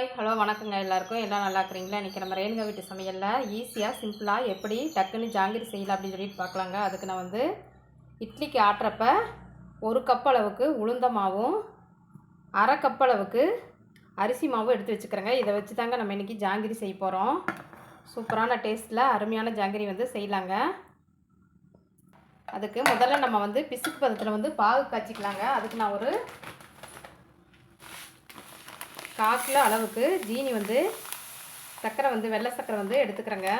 Hi hello வணக்கங்க எல்லாருக்கும். எல்லாம் நல்லா இருக்கிறீங்களா? இன்றைக்கி நம்ம ரேணுகா வீட்டு சமையலில் ஈஸியாக சிம்பிளாக எப்படி டக்குன்னு ஜாங்கிரி செய்யலாம் அப்படின்னு சொல்லிட்டு பார்க்கலாங்க. அதுக்கு நான் வந்து இட்லிக்கு ஆட்டுறப்ப ஒரு கப் அளவுக்கு உளுந்த மாவும் அரை கப் அளவுக்கு அரிசி மாவும் எடுத்து வச்சுக்கிறேங்க. இதை வச்சு தாங்க நம்ம இன்றைக்கி ஜாங்கிரி செய்ய போகிறோம் சூப்பரான டேஸ்ட்டில் அருமையான ஜாங்கிரி வந்து செய்யலாங்க. அதுக்கு முதல்ல நம்ம வந்து பிசுக்கு பதத்தில் வந்து பாகு காய்ச்சிக்கலாங்க. அதுக்கு நான் ஒரு கால் கிலோ அளவுக்கு ஜீனி வந்து சர்க்கரை வந்து வெள்ளை சர்க்கரை வந்து எடுத்துக்கிறேங்க.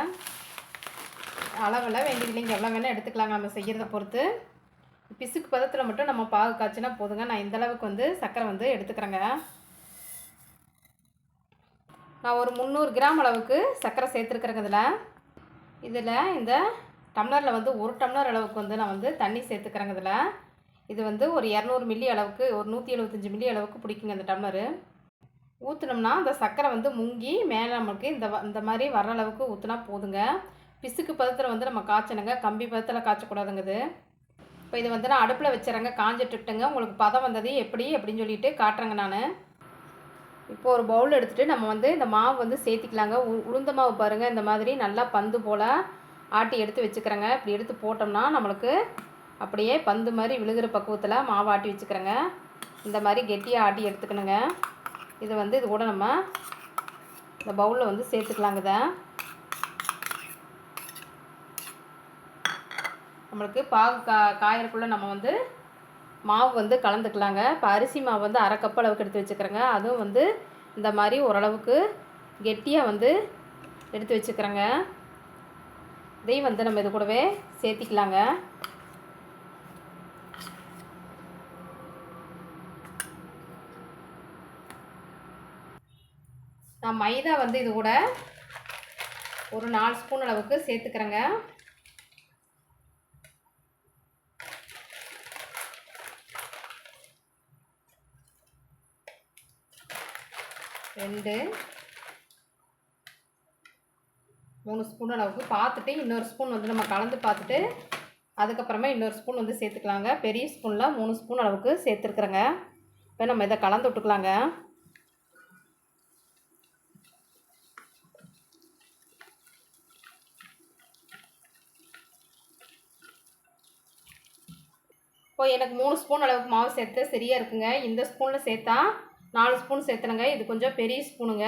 அளவில் வேண்டியதில்லைங்க. எவ்வளோ வேணால் எடுத்துக்கலாங்க. நம்ம செய்கிறத பொறுத்து. பிசுக்கு பதத்தில் மட்டும் நம்ம பாகு காய்ச்சினா போதுங்க. நான் இந்த அளவுக்கு வந்து சர்க்கரை வந்து எடுத்துக்கிறேங்க. நான் ஒரு முந்நூறு கிராம் அளவுக்கு சர்க்கரை சேர்த்துருக்குறேங்க இதில். இதில் இந்த டம்ளரில் வந்து ஒரு டம்ளர் அளவுக்கு வந்து நான் வந்து தண்ணி சேர்த்துக்கிறேங்க இதில். இது வந்து ஒரு இரநூறு மில்லி அளவுக்கு ஒரு நூற்றி எழுபத்தஞ்சி மில்லி அளவுக்கு பிடிக்குங்க இந்த டம்ளரு. ஊற்றுனோம்னா அந்த சர்க்கரை வந்து முங்கி மேலே நமக்கு இந்த வ- இந்த மாதிரி வர்ற அளவுக்கு ஊற்றினா போதுங்க. பிசுக்கு பதத்தில் வந்து நம்ம காய்ச்சணுங்க. கம்பி பதத்தில் காய்ச்சக்கூடாதுங்க இது இப்போ இது வந்து நான் அடுப்பில் வச்சுறேங்க. காஞ்சிட்டுட்டுங்க உங்களுக்கு பதம் வந்தது எப்படி அப்படின்னு சொல்லிட்டு காட்டுறேங்க நான். இப்போ ஒரு பவுல் எடுத்துகிட்டு நம்ம வந்து இந்த மாவு வந்து சேர்த்திக்கலாங்க. உ- உளுந்த மாவு பாருங்கள் இந்த மாதிரி நல்லா பந்து போல் ஆட்டி எடுத்து வச்சுக்கிறேங்க. இப்படி எடுத்து போட்டோம்னா நம்மளுக்கு அப்படியே பந்து மாதிரி விழுகிற பக்குவத்தில் மாவு ஆட்டி வச்சுக்கிறேங்க. இந்த மாதிரி கெட்டியாக ஆட்டி எடுத்துக்கணுங்க. இது வந்து இது கூட நம்ம இந்த பவுலில் வந்து சேர்த்துக்கலாங்க இதை. நம்மளுக்கு பாகு கா காயறக்குள்ளே நம்ம வந்து மாவு வந்து கலந்துக்கலாங்க. இப்போ அரிசி மாவு வந்து அரை கப் அளவுக்கு எடுத்து வச்சுக்கிறேங்க. அதுவும் வந்து இந்த மாதிரி ஓரளவுக்கு கெட்டியாக வந்து எடுத்து வச்சுக்கிறேங்க. இதையும் வந்து நம்ம இது கூடவே சேர்த்திக்கலாங்க. நான் மைதா வந்து இது கூட ஒரு நாலு ஸ்பூன் அளவுக்கு சேர்த்துக்கிறேங்க. ரெண்டு. மூணு ஸ்பூன் அளவுக்கு பார்த்துட்டு இன்னொரு ஸ்பூன் வந்து நம்ம கலந்து பார்த்துட்டு அதுக்கப்புறமா இன்னொரு ஸ்பூன் வந்து சேர்த்துக்கலாங்க. பெரிய ஸ்பூனில் மூணு ஸ்பூன் அளவுக்கு சேர்த்துருக்குறேங்க. இப்போ நம்ம இதை கலந்து விட்டுக்கலாங்க. இப்போ எனக்கு மூணு ஸ்பூன் அளவுக்கு மாவு சேர்த்து சரியாக இருக்குங்க. இந்த ஸ்பூனில் சேர்த்தா நாலு ஸ்பூன் சேர்த்துனுங்க இது கொஞ்சம் பெரிய ஸ்பூனுங்க.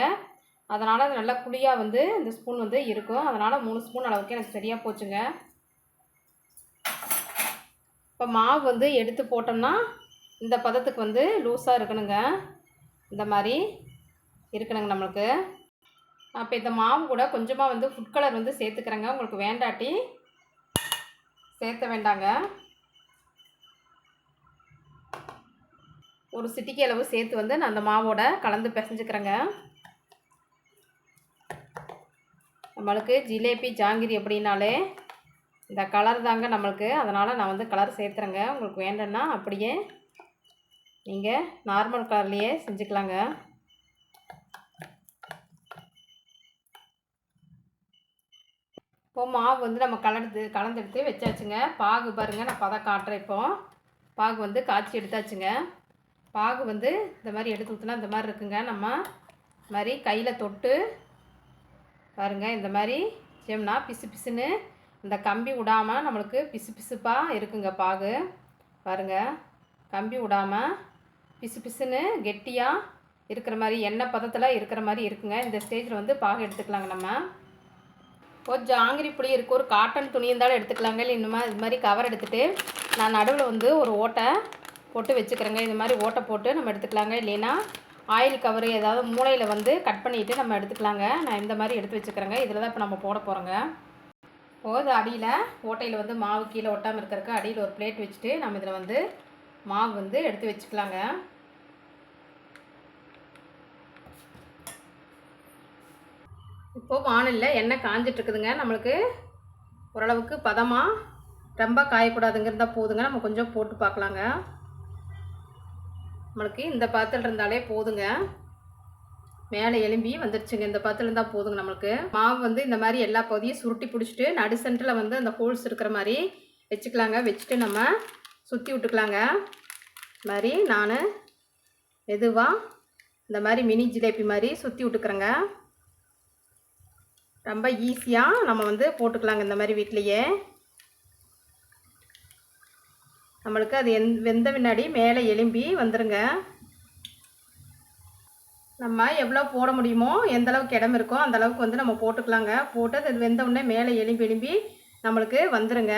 அதனால் அது நல்லா குழியாக வந்து இந்த ஸ்பூன் வந்து இருக்கும். அதனால் மூணு ஸ்பூன் அளவுக்கு எனக்கு சரியாக போச்சுங்க. இப்போ மாவு வந்து எடுத்து போட்டோம்னா இந்த பதத்துக்கு வந்து லூஸாக இருக்கணுங்க. இந்த மாதிரி இருக்கணுங்க நம்மளுக்கு. அப்போ இந்த மாவு கூட கொஞ்சமாக வந்து ஃபுட் கலர் வந்து சேர்த்துக்கிறேங்க. உங்களுக்கு வேண்டாட்டி சேர்த்த வேண்டாங்க. ஒரு சிட்டிக்கு அளவு சேர்த்து வந்து நான் அந்த மாவோட கலந்து பிசைஞ்சுக்கிறேங்க. நம்மளுக்கு ஜிலேபி ஜாங்கிரி அப்படின்னாலே இந்த கலர் தாங்க நம்மளுக்கு. அதனால் நான் வந்து கலர் சேர்த்துறேங்க. உங்களுக்கு வேண்டும்னா அப்படியே நீங்கள் நார்மல் கலர்லேயே செஞ்சுக்கலாங்க. இப்போ மாவு வந்து நம்ம கலந்து கலந்தெடுத்து வச்சாச்சுங்க. பாகு பாருங்கள் நான் பதம் காட்டுறேன் இப்போ. பாகு வந்து காய்ச்சி எடுத்தாச்சுங்க. பாகு வந்து இந்த மாதிரி எடுத்து ஊற்றினா இந்த மாதிரி இருக்குங்க. நம்ம மாதிரி கையில் தொட்டு பாருங்கள் இந்த மாதிரி செம்னா பிசு பிசுன்னு இந்த கம்பி விடாமல் நம்மளுக்கு பிசு பிசுப்பாக இருக்குங்க பாகு. பாருங்கள் கம்பி விடாமல் பிசு பிசுன்னு கெட்டியாக இருக்கிற மாதிரி எண்ணெய் பதத்தில் இருக்கிற மாதிரி இருக்குங்க. இந்த ஸ்டேஜில் வந்து பாகு எடுத்துக்கலாங்க நம்ம. கொஞ்சம் ஆங்கிரி புளி இருக்குது ஒரு காட்டன் துணி இருந்தாலும் எடுத்துக்கலாங்க. இல்லை இந்த மாதிரி இது மாதிரி கவர் எடுத்துகிட்டு நான் நடுவில் வந்து ஒரு ஓட்டை போட்டு வச்சுக்கிறேங்க. இந்த மாதிரி ஓட்டை போட்டு நம்ம எடுத்துக்கலாங்க. இல்லைன்னா ஆயில் கவர் ஏதாவது மூளையில் வந்து கட் பண்ணிவிட்டு நம்ம எடுத்துக்கலாங்க. நான் இந்த மாதிரி எடுத்து வச்சுக்கிறேங்க. இதில் தான் இப்போ நம்ம போட போகிறோங்க போது அடியில் ஓட்டையில் வந்து மாவு கீழே ஒட்டாமல் இருக்கிறக்கு அடியில் ஒரு பிளேட் வச்சுட்டு நம்ம இதில் வந்து மாவு வந்து எடுத்து வச்சுக்கலாங்க. இப்போது வானலில் எண்ணெய் காஞ்சிட்டு இருக்குதுங்க. நம்மளுக்கு ஓரளவுக்கு பதமாக ரொம்ப காயக்கூடாதுங்கிறதா போதுங்க. நம்ம கொஞ்சம் போட்டு பார்க்கலாங்க. நம்மளுக்கு இந்த பாத்திரம் இருந்தாலே போதுங்க. மேலே எலும்பி வந்துடுச்சுங்க இந்த பாத்திரம் இருந்தால் போதுங்க நம்மளுக்கு. மாவு வந்து இந்த மாதிரி எல்லா பகுதியும் சுருட்டி பிடிச்சிட்டு நடு சென்டரில் வந்து அந்த ஹோல்ஸ் இருக்கிற மாதிரி வச்சுக்கலாங்க. வச்சுட்டு நம்ம சுற்றி விட்டுக்கலாங்க. இந்த மாதிரி நான் மெதுவாக இந்த மாதிரி மினி ஜிலேபி மாதிரி சுற்றி விட்டுக்கிறேங்க. ரொம்ப ஈஸியாக நம்ம வந்து போட்டுக்கலாங்க இந்த மாதிரி வீட்லேயே. நம்மளுக்கு அது எந் வெந்த பின்னாடி மேலே எலும்பி வந்துடுங்க நம்ம எவ்வளோ போட முடியுமோ எந்த அளவுக்கு இடம் இருக்கோ அந்த அளவுக்கு வந்து நம்ம போட்டுக்கலாங்க. போட்டு அது வெந்த உடனே மேலே எலும்பி எலும்பி நம்மளுக்கு வந்துடுங்க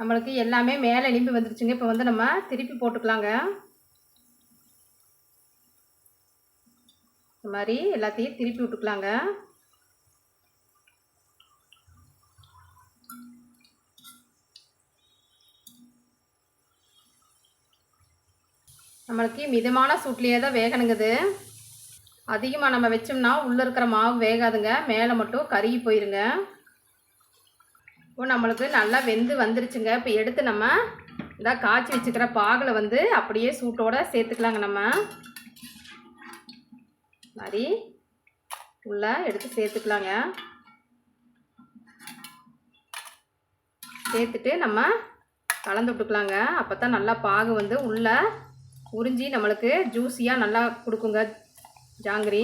நம்மளுக்கு எல்லாமே மேலே எலும்பி வந்துருச்சுங்க. இப்போ வந்து நம்ம திருப்பி போட்டுக்கலாங்க. இந்த மாதிரி எல்லாத்தையும் திருப்பி விட்டுக்கலாங்க. நம்மளுக்கு மிதமான சூட்லேயே தான் வேகணுங்குது. அதிகமாக நம்ம வச்சோம்னா உள்ளே இருக்கிற மாவு வேகாதுங்க. மேலே மட்டும் கருகி போயிருங்க. இப்போ நம்மளுக்கு நல்லா வெந்து வந்துருச்சுங்க. இப்போ எடுத்து நம்ம இந்த காய்ச்சி வச்சுக்கிற பாகில் வந்து அப்படியே சூட்டோடு சேர்த்துக்கலாங்க நம்ம. மாதிரி உள்ளே எடுத்து சேர்த்துக்கலாங்க. சேர்த்துட்டு நம்ம கலந்து விட்டுக்கலாங்க. அப்போ தான் நல்லா பாகு வந்து உள்ளே உறிஞ்சி நம்மளுக்கு ஜூஸியாக நல்லா கொடுக்குங்க. ஜாங்கிரி.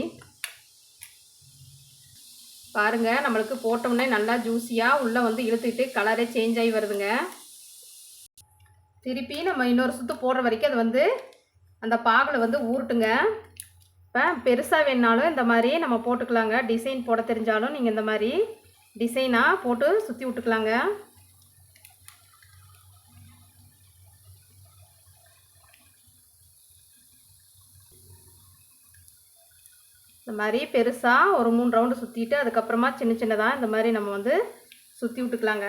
பாருங்கள் நம்மளுக்கு போட்டோம்னே நல்லா ஜூஸியாக உள்ளே வந்து இழுத்துக்கிட்டு கலரே சேஞ்ச் ஆகி வருதுங்க. திருப்பி நம்ம இன்னொரு சுற்று போடுற வரைக்கும் அது வந்து அந்த பாகில் வந்து ஊருட்டுங்க இப்போ பெருசாக வேணாலும் இந்த மாதிரி நம்ம போட்டுக்கலாங்க. டிசைன் போட தெரிஞ்சாலும் நீங்கள் இந்த மாதிரி டிசைனாக போட்டு சுற்றி விட்டுக்கலாங்க. இந்த மாதிரி பெருசாக ஒரு மூணு ரவுண்டு சுற்றிட்டு அதுக்கப்புறமா சின்ன சின்னதாக இந்த மாதிரி நம்ம வந்து சுற்றி விட்டுக்கலாங்க.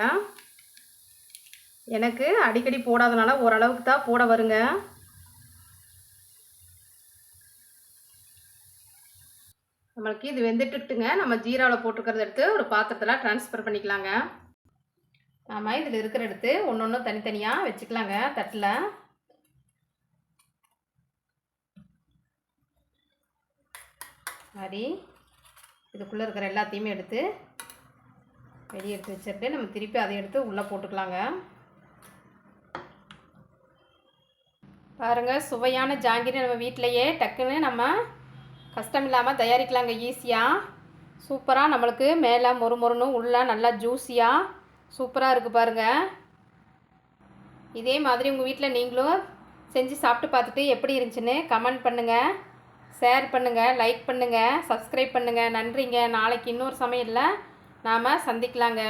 எனக்கு அடிக்கடி போடாதனால ஓரளவுக்கு தான் போட வருங்க. நம்மளுக்கு இது வெந்துட்டுட்டுங்க நம்ம ஜீராவில் போட்டுக்கிறத எடுத்து ஒரு பாத்திரத்தில் ட்ரான்ஸ்ஃபர் பண்ணிக்கலாங்க. நாம் இதில் இருக்கிற எடுத்து ஒன்று ஒன்று தனித்தனியாக வச்சுக்கலாங்க தட்டில். மாதிரி இதுக்குள்ளே இருக்கிற எல்லாத்தையுமே எடுத்து வெளியே எடுத்து வச்சுட்டு நம்ம திருப்பி அதை எடுத்து உள்ளே போட்டுக்கலாங்க. பாருங்கள் சுவையான ஜாங்கிரி நம்ம வீட்டிலையே டக்குன்னு நம்ம கஷ்டம் இல்லாமல் தயாரிக்கலாங்க ஈஸியாக சூப்பராக நம்மளுக்கு மேலே மொறு மொறுன்னு உள்ளே நல்லா ஜூஸியாக சூப்பராக இருக்குது பாருங்கள் இதே மாதிரி உங்கள் வீட்டில் நீங்களும் செஞ்சு சாப்பிட்டு பார்த்துட்டு எப்படி இருந்துச்சுன்னு கமெண்ட் பண்ணுங்கள் ஷேர் பண்ணுங்கள் லைக் பண்ணுங்கள் சப்ஸ்கிரைப் பண்ணுங்கள் நன்றிங்க. நாளைக்கு இன்னொரு சமையலில் நாம் சந்திக்கலாங்க.